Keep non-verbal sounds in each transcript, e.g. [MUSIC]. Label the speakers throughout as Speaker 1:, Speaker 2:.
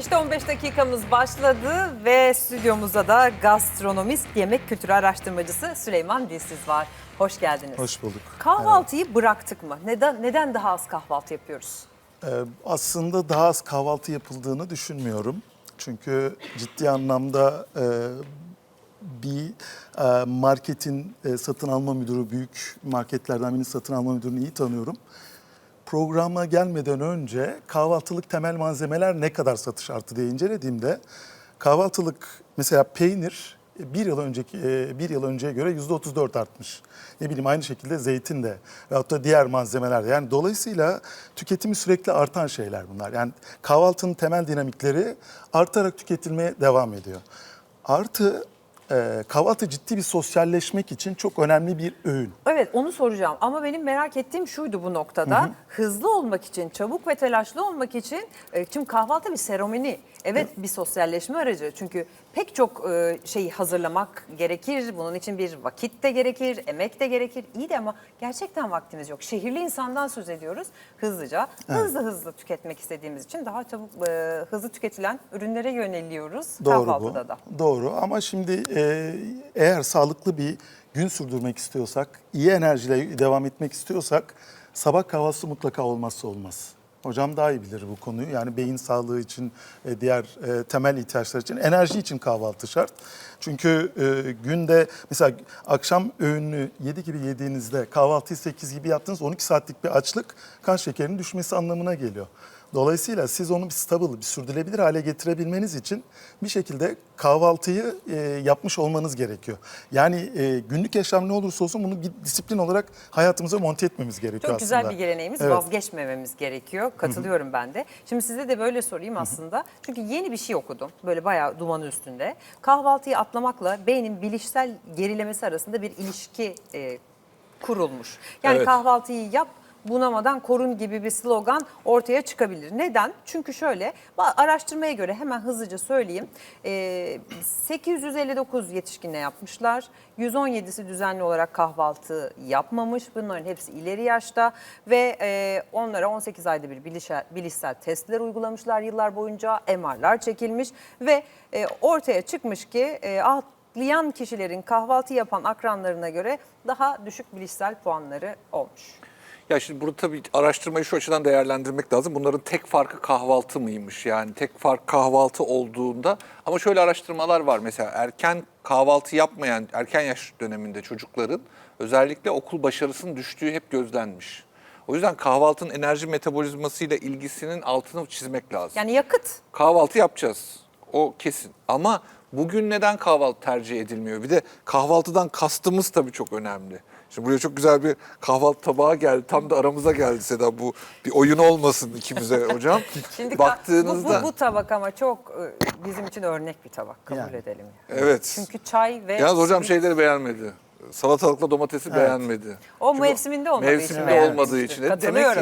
Speaker 1: İşte 15 dakikamız başladı ve stüdyomuzda da gastronomist, yemek kültürü araştırmacısı Süleyman Dilsiz var. Hoş geldiniz.
Speaker 2: Hoş bulduk.
Speaker 1: Kahvaltıyı bıraktık mı? Neden neden daha az kahvaltı yapıyoruz?
Speaker 2: Ee, aslında daha az kahvaltı yapıldığını düşünmüyorum. Çünkü ciddi anlamda e, bir e, marketin e, satın alma müdürü, büyük marketlerden birinin satın alma müdürünü iyi tanıyorum. Programa gelmeden önce kahvaltılık temel malzemeler ne kadar satış arttı diye incelediğimde kahvaltılık mesela peynir bir yıl önceki e, bir yıl önceye göre yüzde 34 artmış. Ne bileyim aynı şekilde zeytin de veyahut da diğer malzemeler de. Yani dolayısıyla tüketimi sürekli artan şeyler bunlar. Yani kahvaltının temel dinamikleri artarak tüketilmeye devam ediyor. Artı e, kahvaltı ciddi bir sosyalleşmek için çok önemli bir öğün.
Speaker 1: Evet onu soracağım ama benim merak ettiğim şuydu bu noktada. Hızlı olmak için, çabuk ve telaşlı olmak için e, şimdi kahvaltı bir seremoni. Evet bir sosyalleşme aracı. Çünkü pek çok e, şeyi hazırlamak gerekir. Bunun için bir vakit de gerekir, emek de gerekir. İyi de ama gerçekten vaktimiz yok. Şehirli insandan söz ediyoruz. Hızlıca, hızlı hızlı tüketmek istediğimiz için daha çabuk e, hızlı tüketilen ürünlere yöneliyoruz
Speaker 2: Doğru bu.
Speaker 1: kahvaltıda da.
Speaker 2: Doğru ama şimdi e, eğer sağlıklı bir gün sürdürmek istiyorsak, iyi enerjiyle devam etmek istiyorsak sabah kahvaltısı mutlaka olmazsa olmaz. Hocam daha iyi bilir bu konuyu. Yani beyin sağlığı için, e, diğer e, temel ihtiyaçlar için, enerji için kahvaltı şart. Çünkü e, günde mesela akşam öğününü 7 gibi yediğinizde kahvaltıyı 8 gibi yaptığınız 12 saatlik bir açlık kan şekerinin düşmesi anlamına geliyor. Dolayısıyla siz onu bir stable, bir sürdürülebilir hale getirebilmeniz için bir şekilde kahvaltıyı e, yapmış olmanız gerekiyor. Yani e, günlük yaşam ne olursa olsun bunu bir disiplin olarak hayatımıza monte etmemiz gerekiyor
Speaker 1: Çok
Speaker 2: aslında.
Speaker 1: güzel bir geleneğimiz.
Speaker 2: Evet.
Speaker 1: Vazgeçmememiz gerekiyor. Katılıyorum ben de. Şimdi size de böyle sorayım aslında. Çünkü yeni bir şey okudum. Böyle bayağı dumanı üstünde. Kahvaltıyı atlamakla beynin bilişsel gerilemesi arasında bir ilişki e, kurulmuş. Yani
Speaker 3: Evet.
Speaker 1: kahvaltıyı yap bunamadan korun gibi bir slogan ortaya çıkabilir. Neden? Çünkü şöyle araştırmaya göre hemen hızlıca söyleyeyim. E, 859 yetişkinle yapmışlar. 117'si düzenli olarak kahvaltı yapmamış. Bunların hepsi ileri yaşta ve e, onlara 18 ayda bir bilişsel testler uygulamışlar yıllar boyunca. MR'lar çekilmiş ve e, ortaya çıkmış ki e, atlayan kişilerin kahvaltı yapan akranlarına göre daha düşük bilişsel puanları olmuş.
Speaker 3: Ya şimdi burada tabii araştırmayı şu açıdan değerlendirmek lazım. Bunların tek farkı kahvaltı mıymış? Yani tek fark kahvaltı olduğunda ama şöyle araştırmalar var. Mesela erken kahvaltı yapmayan erken yaş döneminde çocukların özellikle okul başarısının düştüğü hep gözlenmiş. O yüzden kahvaltının enerji metabolizmasıyla ilgisinin altını çizmek lazım.
Speaker 1: Yani yakıt
Speaker 3: kahvaltı yapacağız. O kesin. Ama bugün neden kahvaltı tercih edilmiyor? Bir de kahvaltıdan kastımız tabii çok önemli. Şimdi buraya çok güzel bir kahvaltı tabağı geldi. Tam da aramıza geldi Seda. Bu bir oyun olmasın ikimize hocam. [LAUGHS]
Speaker 1: Şimdi
Speaker 3: Baktığınızda
Speaker 1: bu, bu, bu tabak ama çok e, bizim için örnek bir tabak kabul
Speaker 2: Yani.
Speaker 1: edelim.
Speaker 3: evet.
Speaker 1: Çünkü çay ve
Speaker 3: Yalnız hocam
Speaker 1: simit-
Speaker 3: şeyleri beğenmedi. Salatalıkla domatesi beğenmedi.
Speaker 1: O
Speaker 3: Çünkü
Speaker 1: mevsiminde olmadığı için
Speaker 3: Mevsiminde olmadığı için. Demek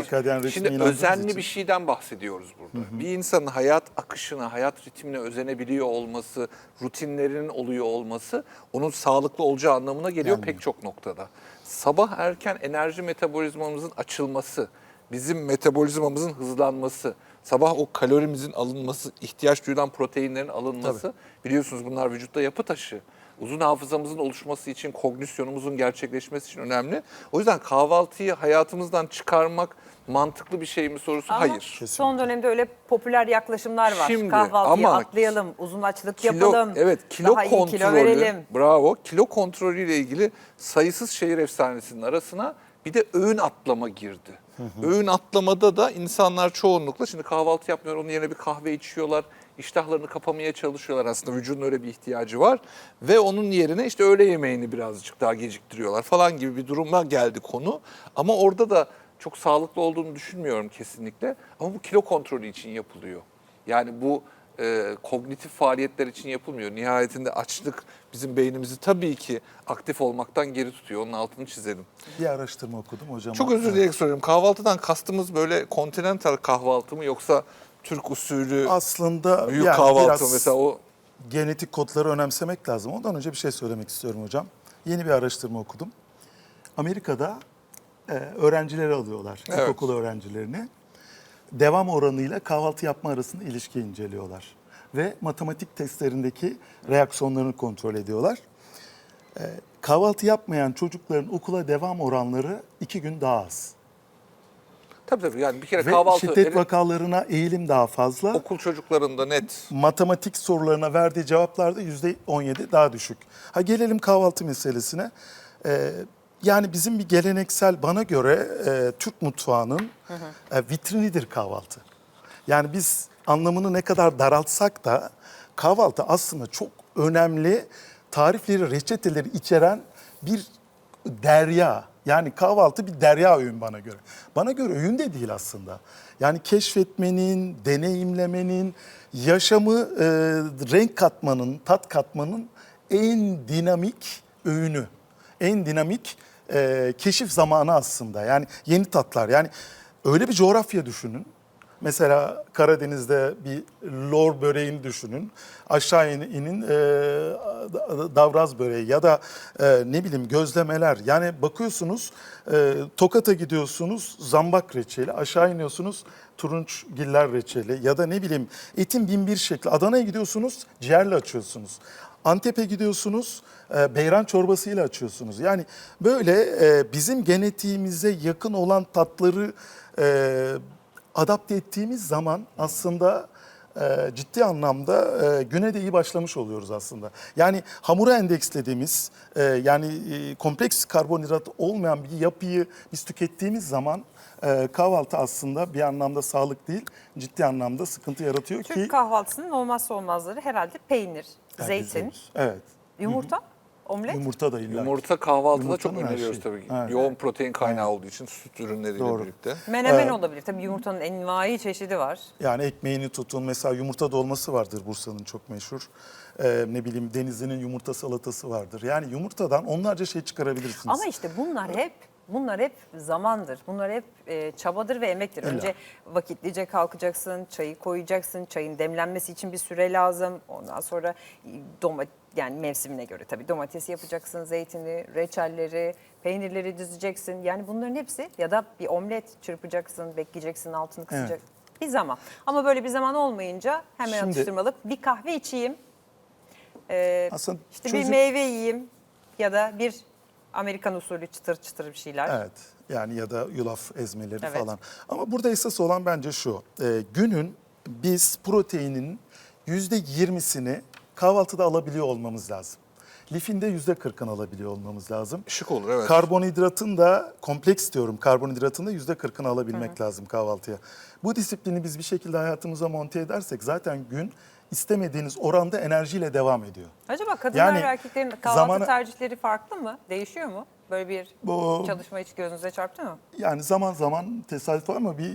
Speaker 3: ki şimdi özenli
Speaker 2: için.
Speaker 3: bir şeyden bahsediyoruz burada. Bir insanın hayat akışına, hayat ritmine özenebiliyor olması, rutinlerinin oluyor olması onun sağlıklı olacağı anlamına geliyor
Speaker 2: Gelmiyor.
Speaker 3: pek çok noktada. Sabah erken enerji metabolizmamızın açılması, bizim metabolizmamızın hızlanması, sabah o kalorimizin alınması, ihtiyaç duyulan proteinlerin alınması biliyorsunuz bunlar vücutta yapı taşı. Uzun hafızamızın oluşması için, kognisyonumuzun gerçekleşmesi için önemli. O yüzden kahvaltıyı hayatımızdan çıkarmak mantıklı bir şey mi sorusu
Speaker 1: Ama
Speaker 3: hayır.
Speaker 1: Son dönemde öyle popüler yaklaşımlar var.
Speaker 3: Şimdi,
Speaker 1: Kahvaltıyı
Speaker 3: ama
Speaker 1: atlayalım, uzun açlık
Speaker 3: Kilo,
Speaker 1: yapalım.
Speaker 3: evet kilo
Speaker 1: daha iyi
Speaker 3: kontrolü,
Speaker 1: kilo verelim.
Speaker 3: bravo. Kilo kontrolü ile ilgili sayısız şehir efsanesinin arasına bir de öğün atlama girdi. Öğün atlamada da insanlar çoğunlukla şimdi kahvaltı yapmıyor, onun yerine bir kahve içiyorlar. İştahlarını kapamaya çalışıyorlar aslında vücudun öyle bir ihtiyacı var. Ve onun yerine işte öğle yemeğini birazcık daha geciktiriyorlar falan gibi bir duruma geldi konu. Ama orada da çok sağlıklı olduğunu düşünmüyorum kesinlikle. Ama bu kilo kontrolü için yapılıyor. Yani bu e, kognitif faaliyetler için yapılmıyor. Nihayetinde açlık bizim beynimizi tabii ki aktif olmaktan geri tutuyor. Onun altını çizelim.
Speaker 2: Bir araştırma okudum hocam.
Speaker 3: Çok özür dileyerek soruyorum. Kahvaltıdan kastımız böyle kontinental kahvaltı mı yoksa Türk usulü
Speaker 2: Aslında
Speaker 3: büyük
Speaker 2: yani
Speaker 3: kahvaltı mesela o
Speaker 2: genetik kodları önemsemek lazım. Ondan önce bir şey söylemek istiyorum hocam. Yeni bir araştırma okudum. Amerika'da e, öğrencileri alıyorlar,
Speaker 3: Evet.
Speaker 2: ilkokul öğrencilerini. devam oranıyla kahvaltı yapma arasında ilişki inceliyorlar. Ve matematik testlerindeki reaksiyonlarını kontrol ediyorlar. Ee, kahvaltı yapmayan çocukların okula devam oranları iki gün daha az.
Speaker 3: Tabii tabii yani bir kere
Speaker 2: Ve
Speaker 3: kahvaltı
Speaker 2: şiddet vakalarına eğilim daha fazla.
Speaker 3: okul çocuklarında net.
Speaker 2: matematik sorularına verdiği cevaplarda yüzde 17 daha düşük. Ha gelelim kahvaltı meselesine. Ee, yani bizim bir geleneksel bana göre e, Türk mutfağının e, vitrinidir kahvaltı. Yani biz anlamını ne kadar daraltsak da kahvaltı aslında çok önemli tarifleri, reçeteleri içeren bir derya. Yani kahvaltı bir derya öğün bana göre. Bana göre öğün de değil aslında. Yani keşfetmenin, deneyimlemenin, yaşamı e, renk katmanın, tat katmanın en dinamik öğünü. En dinamik e, keşif zamanı aslında. Yani yeni tatlar. Yani öyle bir coğrafya düşünün. Mesela Karadeniz'de bir lor böreğini düşünün. Aşağı in- inin e, davraz böreği ya da e, ne bileyim gözlemeler. Yani bakıyorsunuz e, Tokat'a gidiyorsunuz zambak reçeli. Aşağı iniyorsunuz turunçgiller reçeli ya da ne bileyim etin bin bir şekli. Adana'ya gidiyorsunuz ciğerle açıyorsunuz. Antep'e gidiyorsunuz e, beyran çorbasıyla açıyorsunuz. Yani böyle e, bizim genetiğimize yakın olan tatları e, adapte ettiğimiz zaman aslında e, ciddi anlamda e, güne de iyi başlamış oluyoruz aslında. Yani hamura endekslediğimiz e, yani e, kompleks karbonhidrat olmayan bir yapıyı biz tükettiğimiz zaman e, kahvaltı aslında bir anlamda sağlık değil ciddi anlamda sıkıntı yaratıyor
Speaker 1: Türk
Speaker 2: ki
Speaker 1: kahvaltısının olmazsa olmazları herhalde peynir,
Speaker 2: Yani
Speaker 1: zeytin,
Speaker 2: Evet.
Speaker 1: yumurta, omlet.
Speaker 2: Yumurta da illa.
Speaker 3: Yumurta kahvaltıda çok
Speaker 2: Yumurtanın
Speaker 3: öneriyoruz
Speaker 2: şeyi.
Speaker 3: tabii.
Speaker 2: Evet.
Speaker 3: Yoğun protein kaynağı olduğu için süt ürünleriyle
Speaker 2: Doğru.
Speaker 3: birlikte.
Speaker 1: Menemen
Speaker 2: Evet.
Speaker 1: olabilir. Tabii yumurtanın envai çeşidi var.
Speaker 2: Yani ekmeğini tutun. Mesela yumurta dolması vardır Bursa'nın çok meşhur. Ee, ne bileyim Denizli'nin yumurta salatası vardır. Yani yumurtadan onlarca şey çıkarabilirsiniz.
Speaker 1: Ama işte bunlar hep bunlar hep zamandır. Bunlar hep e, çabadır ve emektir.
Speaker 2: İlla.
Speaker 1: Önce vakitlice kalkacaksın, çayı koyacaksın. Çayın demlenmesi için bir süre lazım. Ondan sonra domates yani mevsimine göre tabii domatesi yapacaksın, zeytini, reçelleri, peynirleri dizeceksin. Yani bunların hepsi ya da bir omlet çırpacaksın, bekleyeceksin, altını kısacak. Bir zaman. Ama böyle bir zaman olmayınca hemen
Speaker 2: Şimdi-
Speaker 1: atıştırmalık bir kahve içeyim. Ee,
Speaker 2: Aslında
Speaker 1: işte bir
Speaker 2: çözüm-
Speaker 1: meyve yiyeyim ya da bir Amerikan usulü çıtır çıtır bir şeyler.
Speaker 2: Evet. Yani ya da yulaf ezmeleri
Speaker 1: Evet.
Speaker 2: falan. Ama burada esas olan bence şu. e, günün biz proteinin yüzde yirmisini kahvaltıda alabiliyor olmamız lazım. Lifinde yüzde kırkını alabiliyor olmamız lazım.
Speaker 3: Şık olur evet.
Speaker 2: Karbonhidratın da kompleks diyorum. Karbonhidratın da yüzde kırkını alabilmek lazım kahvaltıya. Bu disiplini biz bir şekilde hayatımıza monte edersek zaten gün istemediğiniz oranda enerjiyle devam ediyor.
Speaker 1: Acaba kadınlar
Speaker 2: Yani
Speaker 1: ve erkeklerin kahvaltı
Speaker 2: zamana-
Speaker 1: tercihleri farklı mı? Değişiyor mu? Böyle bir
Speaker 2: Bu-
Speaker 1: çalışma hiç gözünüze çarptı mı?
Speaker 2: Yani zaman zaman tesadüf var ama bir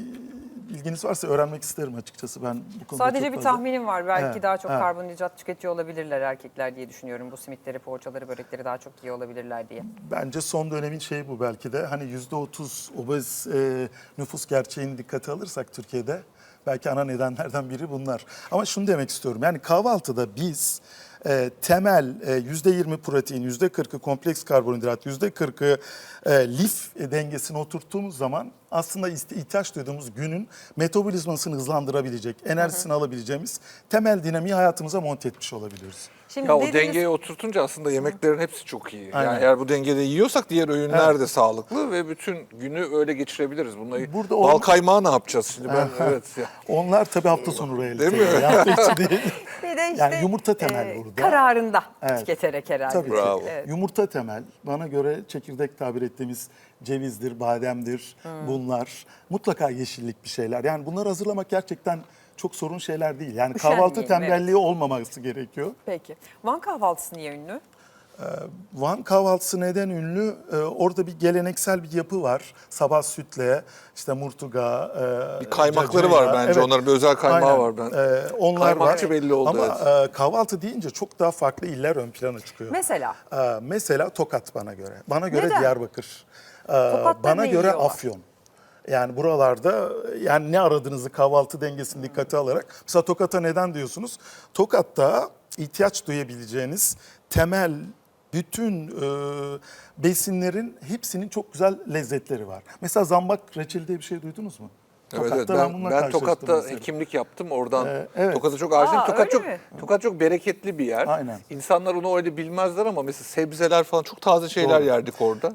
Speaker 2: bilginiz varsa öğrenmek isterim açıkçası ben bu konuda
Speaker 1: Sadece bir
Speaker 2: fazla-
Speaker 1: tahminim var. Belki
Speaker 2: Evet,
Speaker 1: daha çok
Speaker 2: evet.
Speaker 1: karbonhidrat tüketiyor olabilirler erkekler diye düşünüyorum. Bu simitleri, poğaçaları, börekleri daha çok yiyor olabilirler diye.
Speaker 2: Bence son dönemin şeyi bu belki de. Hani yüzde otuz obez e, nüfus gerçeğini dikkate alırsak Türkiye'de belki ana nedenlerden biri bunlar. Ama şunu demek istiyorum. Yani kahvaltıda biz e, temel e, yüzde yirmi protein, yüzde kırkı kompleks karbonhidrat, yüzde kırkı e, lif dengesini oturttuğumuz zaman aslında ihtiyaç duyduğumuz günün metabolizmasını hızlandırabilecek, enerjisini alabileceğimiz temel dinamiği hayatımıza monte etmiş olabiliyoruz.
Speaker 1: Şimdi
Speaker 3: Ya o
Speaker 1: dediniz-
Speaker 3: dengeye oturtunca aslında yemeklerin hepsi çok iyi.
Speaker 2: Aynen.
Speaker 3: Yani eğer bu dengede yiyorsak diğer öğünler de sağlıklı ve bütün günü öyle geçirebiliriz. Bunları
Speaker 2: Burada
Speaker 3: bal
Speaker 2: o-
Speaker 3: kaymağı ne yapacağız şimdi ben [LAUGHS] evet. ya.
Speaker 2: Onlar tabii hafta sonu realite.
Speaker 3: Değil mi?
Speaker 2: Hafta içi [LAUGHS] değil.
Speaker 1: Bir de işte
Speaker 2: Yani yumurta temel
Speaker 1: e,
Speaker 2: burada.
Speaker 1: Kararında
Speaker 2: Evet.
Speaker 1: tüketerek herhalde.
Speaker 2: Tabii.
Speaker 3: Bravo.
Speaker 1: Evet.
Speaker 2: Yumurta temel. Bana göre çekirdek tabir ettiğimiz cevizdir, bademdir bunlar. Mutlaka yeşillik bir şeyler. Yani bunları hazırlamak gerçekten çok sorun şeyler değil. Yani kahvaltı tembelliği olmaması gerekiyor.
Speaker 1: Peki. Van kahvaltısı niye ünlü?
Speaker 2: Van kahvaltısı neden ünlü? Ee, orada bir geleneksel bir yapı var. Sabah sütle, işte murtuga, e,
Speaker 3: Bir kaymakları
Speaker 2: cacığıyla.
Speaker 3: var bence. Onların bir özel kaymağı var ben.
Speaker 2: Ee, onlar
Speaker 3: Kaymakçı
Speaker 2: var.
Speaker 3: belli oldu,
Speaker 2: Ama e, kahvaltı deyince çok daha farklı iller ön plana çıkıyor.
Speaker 1: Mesela
Speaker 2: Ee, mesela Tokat bana göre. Bana göre
Speaker 1: Neden?
Speaker 2: Diyarbakır. Ee,
Speaker 1: Tokat'ta
Speaker 2: bana göre
Speaker 1: yiyorlar?
Speaker 2: Afyon. Yani buralarda yani ne aradığınızı kahvaltı dengesini dikkate alarak. Mesela Tokat'a neden diyorsunuz? Tokat'ta ihtiyaç duyabileceğiniz temel bütün e, besinlerin hepsinin çok güzel lezzetleri var. Mesela zambak reçeli diye bir şey duydunuz mu?
Speaker 3: Evet, evet.
Speaker 2: Ben,
Speaker 3: Ben, ben Tokat'ta
Speaker 2: mesela.
Speaker 3: hekimlik yaptım. Oradan
Speaker 2: Ee, evet.
Speaker 3: Tokat'a çok aşığım.
Speaker 1: Aa,
Speaker 3: Tokat çok
Speaker 1: mi?
Speaker 3: Tokat çok bereketli bir yer.
Speaker 2: Aynen.
Speaker 3: İnsanlar onu öyle bilmezler ama mesela sebzeler falan çok taze şeyler
Speaker 2: Doğru.
Speaker 3: yerdik orada.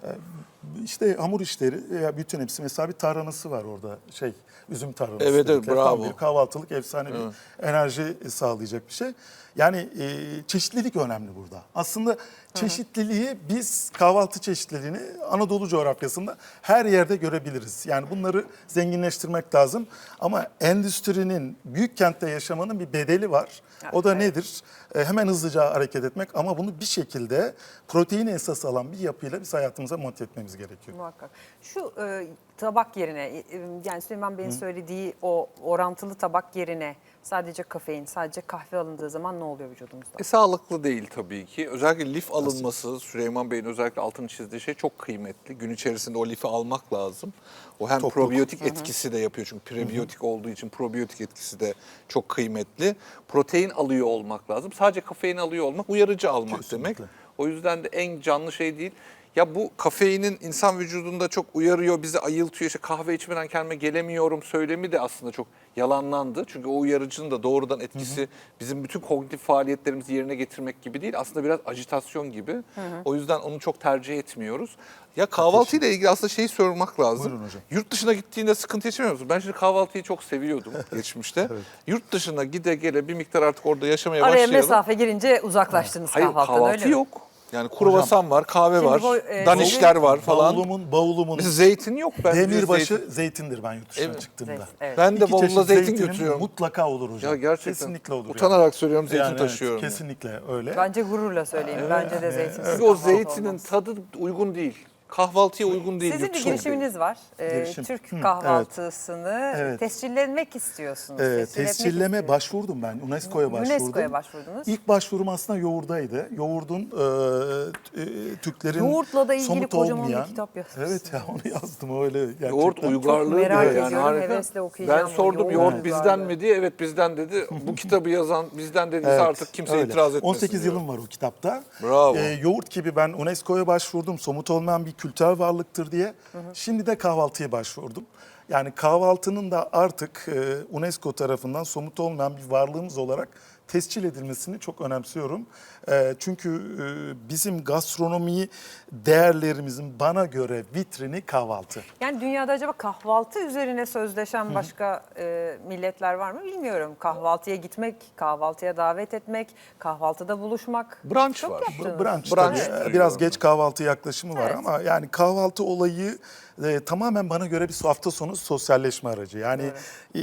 Speaker 2: İşte hamur işleri ya bütün hepsi mesela bir tarhanası var orada şey üzüm tarhanası.
Speaker 3: Evet, evet.
Speaker 2: Tam
Speaker 3: bravo.
Speaker 2: bir kahvaltılık efsane bir enerji sağlayacak bir şey. Yani e, çeşitlilik önemli burada. Aslında çeşitliliği biz kahvaltı çeşitliliğini Anadolu coğrafyasında her yerde görebiliriz. Yani bunları zenginleştirmek lazım. Ama endüstrinin büyük kentte yaşamanın bir bedeli var. O da nedir? E, hemen hızlıca hareket etmek ama bunu bir şekilde protein esas alan bir yapıyla biz hayatımıza monte etmemiz gerekiyor.
Speaker 1: Muhakkak. Şu e, tabak yerine e, yani Süleyman Bey'in söylediği o orantılı tabak yerine sadece kafein, sadece kahve alındığı zaman ne oluyor vücudumuzda?
Speaker 3: E, sağlıklı değil tabii ki. Özellikle lif alınması, Süleyman Bey'in özellikle altını çizdiği şey çok kıymetli. Gün içerisinde o lifi almak lazım. O hem
Speaker 2: Tokluk.
Speaker 3: probiyotik etkisi de yapıyor çünkü prebiyotik olduğu için probiyotik etkisi de çok kıymetli. Protein alıyor olmak lazım. Sadece kafein alıyor olmak uyarıcı almak
Speaker 2: Kesinlikle.
Speaker 3: demek. O yüzden de en canlı şey değil. Ya bu kafeinin insan vücudunda çok uyarıyor, bizi ayıltıyor. İşte kahve içmeden kendime gelemiyorum söylemi de aslında çok yalanlandı. Çünkü o uyarıcının da doğrudan etkisi bizim bütün kognitif faaliyetlerimizi yerine getirmek gibi değil. Aslında biraz ajitasyon gibi. O yüzden onu çok tercih etmiyoruz. Ya kahvaltıyla ilgili aslında şeyi sormak lazım.
Speaker 2: Buyurun hocam.
Speaker 3: Yurt dışına gittiğinde sıkıntı yaşamıyor musun? Ben şimdi kahvaltıyı çok seviyordum [LAUGHS] geçmişte. Yurt dışına gide gele bir miktar artık orada yaşamaya
Speaker 1: Araya
Speaker 3: başlayalım.
Speaker 1: mesafe girince uzaklaştınız
Speaker 3: Hayır
Speaker 1: kahvaltıdan
Speaker 3: kahvaltı
Speaker 1: öyle mi?
Speaker 3: yok. Yani kruvasan var, kahve
Speaker 1: Şimdi
Speaker 3: var,
Speaker 1: bu, e,
Speaker 3: danişler var falan.
Speaker 2: Bavulumun, bavulumun
Speaker 3: Mesela zeytin yok bence.
Speaker 2: demirbaşı
Speaker 3: zeytin.
Speaker 2: zeytindir ben yurt dışına
Speaker 3: Evet.
Speaker 2: çıktığımda.
Speaker 1: Zeytin, evet.
Speaker 3: Ben de
Speaker 2: İki
Speaker 3: bavulla
Speaker 2: çeşit
Speaker 3: zeytin
Speaker 2: zeytinim
Speaker 3: götürüyorum.
Speaker 2: Mutlaka olur hocam.
Speaker 3: Ya gerçekten.
Speaker 2: Kesinlikle olur.
Speaker 3: Utanarak söylüyorum zeytin
Speaker 2: Yani evet,
Speaker 3: taşıyorum. yani.
Speaker 2: kesinlikle öyle.
Speaker 1: Bence gururla söyleyeyim. Bence de zeytinsiz
Speaker 3: Çünkü o
Speaker 1: kahvaltı
Speaker 3: zeytinin
Speaker 1: olmaz.
Speaker 3: tadı uygun değil. Kahvaltıya uygun değil.
Speaker 1: Sizin bir girişiminiz var. Ee,
Speaker 2: Girişim.
Speaker 1: Türk
Speaker 2: Hı,
Speaker 1: kahvaltısını
Speaker 2: Evet.
Speaker 1: tescillemek istiyorsunuz.
Speaker 2: Ee, tescilleme
Speaker 1: istiyorsunuz.
Speaker 2: başvurdum ben. UNESCO'ya başvurdum.
Speaker 1: UNESCO'ya başvurdunuz.
Speaker 2: İlk başvurum aslında yoğurdaydı. Yoğurdun e, e, Türklerin
Speaker 1: Yoğurtla da ilgili
Speaker 2: somut
Speaker 1: kocaman bir
Speaker 2: olmayan-
Speaker 1: kitap yazmışsınız.
Speaker 2: Evet ya onu yazdım öyle. Gerçekten.
Speaker 3: Yoğurt uygarlığı
Speaker 1: merak
Speaker 3: diyor yani harika.
Speaker 1: hevesle okuyacağım
Speaker 3: Ben sordum
Speaker 1: Yoğurt
Speaker 3: yoğurt bizden mi diye. Evet bizden dedi. Bu kitabı yazan bizden dediyse
Speaker 2: Evet,
Speaker 3: artık kimse
Speaker 2: öyle.
Speaker 3: itiraz etmesin
Speaker 2: 18
Speaker 3: diyor.
Speaker 2: yılım var o kitapta.
Speaker 3: Bravo.
Speaker 2: Ee, yoğurt gibi ben UNESCO'ya başvurdum. Somut olmayan bir kültürel varlıktır diye. Şimdi de kahvaltıya başvurdum. Yani kahvaltının da artık e, UNESCO tarafından somut olmayan bir varlığımız olarak tescil edilmesini çok önemsiyorum. E, çünkü e, bizim gastronomi değerlerimizin bana göre vitrini kahvaltı.
Speaker 1: Yani dünyada acaba kahvaltı üzerine sözleşen başka e, milletler var mı bilmiyorum. Kahvaltıya gitmek, kahvaltıya davet etmek, kahvaltıda buluşmak.
Speaker 3: Brunch
Speaker 1: Çok
Speaker 3: var.
Speaker 1: yaptınız.
Speaker 2: Brunch,
Speaker 3: Brunch
Speaker 2: tabii. Biraz geç kahvaltı yaklaşımı var
Speaker 1: Evet.
Speaker 2: ama yani kahvaltı olayı e, tamamen bana göre bir hafta sonu sosyalleşme aracı. Yani e,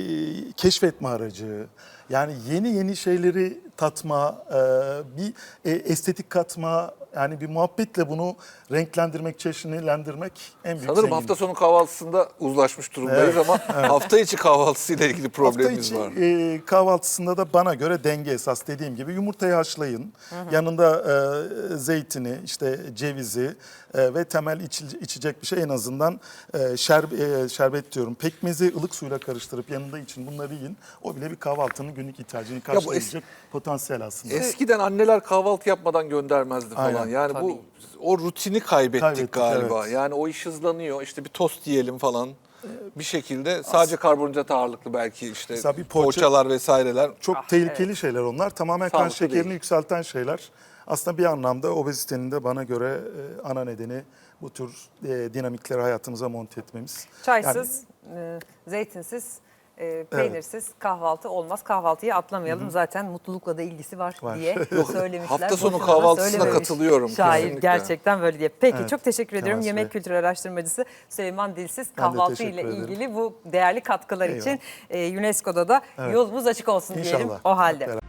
Speaker 2: keşfetme aracı. Yani yeni yeni şeyleri tatma, e, bir e, estetik katma, yani bir muhabbetle bunu renklendirmek, çeşnilendirmek en büyük
Speaker 3: Sanırım
Speaker 2: zenginlik.
Speaker 3: hafta sonu kahvaltısında uzlaşmış durumdayız ama [LAUGHS] hafta içi kahvaltısıyla ilgili
Speaker 2: Hafta
Speaker 3: problemimiz
Speaker 2: içi
Speaker 3: var.
Speaker 2: e, kahvaltısında da bana göre denge esas dediğim gibi yumurtayı haşlayın. Yanında e, zeytini, işte cevizi e, ve temel içi- içecek bir şey en azından e, şerb- e, şerbet diyorum. Pekmezi ılık suyla karıştırıp yanında için bunları yiyin. O bile bir kahvaltının günlük ihtiyacını karşılayacak potansiyel aslında.
Speaker 3: Eskiden anneler kahvaltı yapmadan göndermezdi falan.
Speaker 2: Aynen,
Speaker 3: yani
Speaker 1: tabii.
Speaker 3: bu o rutini kaybettik,
Speaker 2: Kaybettik,
Speaker 3: galiba.
Speaker 2: evet.
Speaker 3: Yani o iş hızlanıyor. İşte bir tost yiyelim falan. Bir şekilde sadece karbonhidrat ağırlıklı belki işte
Speaker 2: Mesela bir poğaça-
Speaker 3: poğaçalar vesaireler.
Speaker 2: Çok
Speaker 1: Ah,
Speaker 2: tehlikeli şeyler onlar. Tamamen kan
Speaker 3: Sağlıklı
Speaker 2: şekerini
Speaker 3: değil.
Speaker 2: yükselten şeyler. Aslında bir anlamda obezitenin de bana göre e, ana nedeni bu tür e, dinamikleri hayatımıza monte etmemiz.
Speaker 1: Çaysız, e, zeytinsiz, e, peynirsiz kahvaltı olmaz. Kahvaltıyı atlamayalım. Zaten mutlulukla da ilgisi var,
Speaker 2: Var.
Speaker 1: diye [LAUGHS] söylemişler.
Speaker 3: hafta sonu
Speaker 1: Boşuna
Speaker 3: kahvaltısına katılıyorum
Speaker 1: Şair
Speaker 3: kesinlikle.
Speaker 1: gerçekten böyle diye. Peki
Speaker 2: Evet,
Speaker 1: çok teşekkür ediyorum.
Speaker 2: Temas
Speaker 1: Yemek
Speaker 2: Bey.
Speaker 1: kültürü araştırmacısı Süleyman Dilsiz kahvaltı ile ilgili bu değerli katkılar
Speaker 2: Eyvallah.
Speaker 1: için e, UNESCO'da da yolumuz açık olsun diyelim
Speaker 2: İnşallah.
Speaker 1: o halde.
Speaker 2: Beraber.